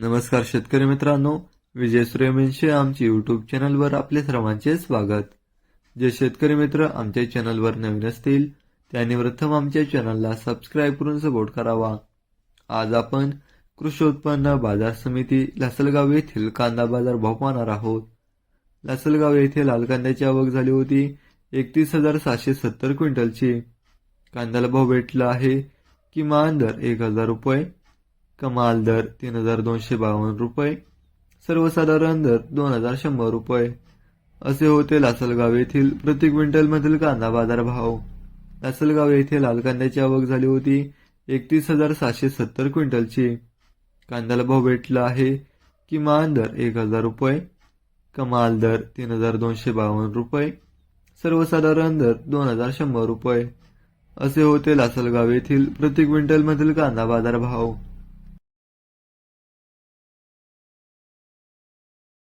नमस्कार शेतकरी मित्रांनो विजय सूर्यवंशी आमच्या यूट्यूब चॅनलवर आपले सर्वांचे स्वागत. जे शेतकरी मित्र आमच्या चॅनलवर नवीन असतील त्यांनी प्रथम आमच्या चॅनलला सबस्क्राईब करून सपोर्ट करावा. आज आपण कृषी उत्पन्न बाजार समिती लासलगाव येथील कांदा बाजार भाव पाहणार आहोत. लासलगाव येथे लाल कांद्याची आवक झाली होती एकतीस हजार सहाशे सत्तर क्विंटलची. कांद्याला भाव भेटला आहे किमान दर एक हजार रुपये. कमाल दर तीन हजार दोनशे बावन्न रुपये. सर्वसाधारण दर दोन हजार शंभर रुपये. असे होते लासलगाव येथील प्रति क्विंटलमधील कांदा बाजार भाव लासलगाव येथे लाल कांद्याची आवक झाली होती एकतीस हजार सहाशे सत्तर क्विंटलची. कांद्याला भाव भेटला आहे किमान दर एक हजार रुपये. कमाल दर तीन हजार दोनशे बावन्न रुपये. सर्वसाधारण दर दोन हजार शंभर रुपये. असे होते लासलगाव येथील प्रति क्विंटलमधील कांदा बाजार भाव